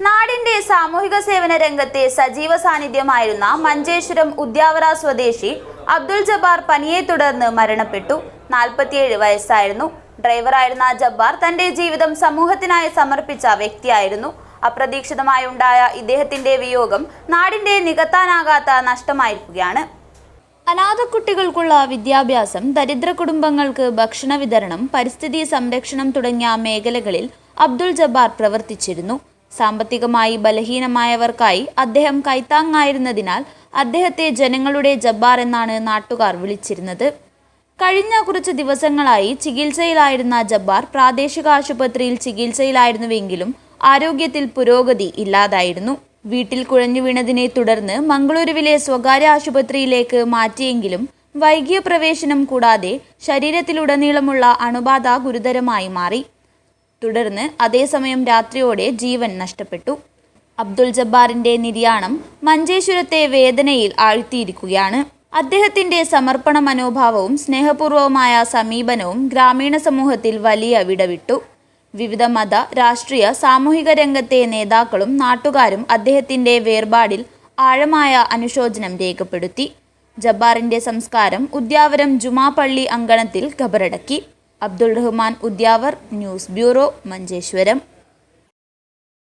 നാടിന്റെ സാമൂഹിക സേവന രംഗത്തെ സജീവ സാന്നിധ്യമായിരുന്ന മഞ്ചേശ്വരം ഉദ്യാവറ സ്വദേശി അബ്ദുൽ ജബ്ബാർ പനിയെ തുടർന്ന് മരണപ്പെട്ടു. നാൽപ്പത്തിയേഴ് വയസ്സായിരുന്നു. ഡ്രൈവറായിരുന്ന ജബ്ബാർ തന്റെ ജീവിതം സമൂഹത്തിനായി സമർപ്പിച്ച വ്യക്തിയായിരുന്നു. അപ്രതീക്ഷിതമായി ഉണ്ടായ ഇദ്ദേഹത്തിന്റെ വിയോഗം നാടിന്റെ നികത്താനാകാത്ത നഷ്ടമായിരിക്കുകയാണ്. അനാഥ കുട്ടികൾക്കുള്ള വിദ്യാഭ്യാസം ദരിദ്ര കുടുംബങ്ങൾക്ക് ഭക്ഷണ വിതരണം പരിസ്ഥിതി സംരക്ഷണം തുടങ്ങിയ മേഖലകളിൽ അബ്ദുൾ ജബ്ബാർ പ്രവർത്തിച്ചിരുന്നു. സാമ്പത്തികമായി ബലഹീനമായവർക്കായി അദ്ദേഹം കൈത്താങ്ങായിരുന്നതിനാൽ അദ്ദേഹത്തെ ജനങ്ങളുടെ ജബ്ബാർ എന്നാണ് നാട്ടുകാർ വിളിച്ചിരുന്നത്. കഴിഞ്ഞ കുറച്ച് ദിവസങ്ങളായി ചികിത്സയിലായിരുന്ന ജബ്ബാർ പ്രാദേശിക ആശുപത്രിയിൽ ചികിത്സയിലായിരുന്നുവെങ്കിലും ആരോഗ്യത്തിൽ പുരോഗതി ഇല്ലാതായിരുന്നു. വീട്ടിൽ കുഴഞ്ഞു വീണതിനെ തുടർന്ന് മംഗളൂരുവിലെ സ്വകാര്യ ആശുപത്രിയിലേക്ക് മാറ്റിയെങ്കിലും വൈകിയ പ്രവേശനം കൂടാതെ ശരീരത്തിലുടനീളമുള്ള അണുബാധ ഗുരുതരമായി മാറി. തുടർന്ന് അതേസമയം രാത്രിയോടെ ജീവൻ നഷ്ടപ്പെട്ടു. അബ്ദുൾ ജബ്ബാറിന്റെ നിര്യാണം മഞ്ചേശ്വരത്തെ വേദനയിൽ ആഴ്ത്തിയിരിക്കുകയാണ്. അദ്ദേഹത്തിന്റെ സമർപ്പണ മനോഭാവവും സ്നേഹപൂർവമായ സമീപനവും ഗ്രാമീണ സമൂഹത്തിൽ വലിയ വിടവിട്ടു. വിവിധ മത രാഷ്ട്രീയ സാമൂഹിക രംഗത്തെ നേതാക്കളും നാട്ടുകാരും അദ്ദേഹത്തിന്റെ വേർപാടിൽ ആഴമായ അനുശോചനം രേഖപ്പെടുത്തി. ജബ്ബാറിന്റെ സംസ്കാരം ഉദ്യാവരം ജുമാ പള്ളി അങ്കണത്തിൽ ഖബറടക്കി. Abdul Rahman Udyavar news bureau Manjeshwaram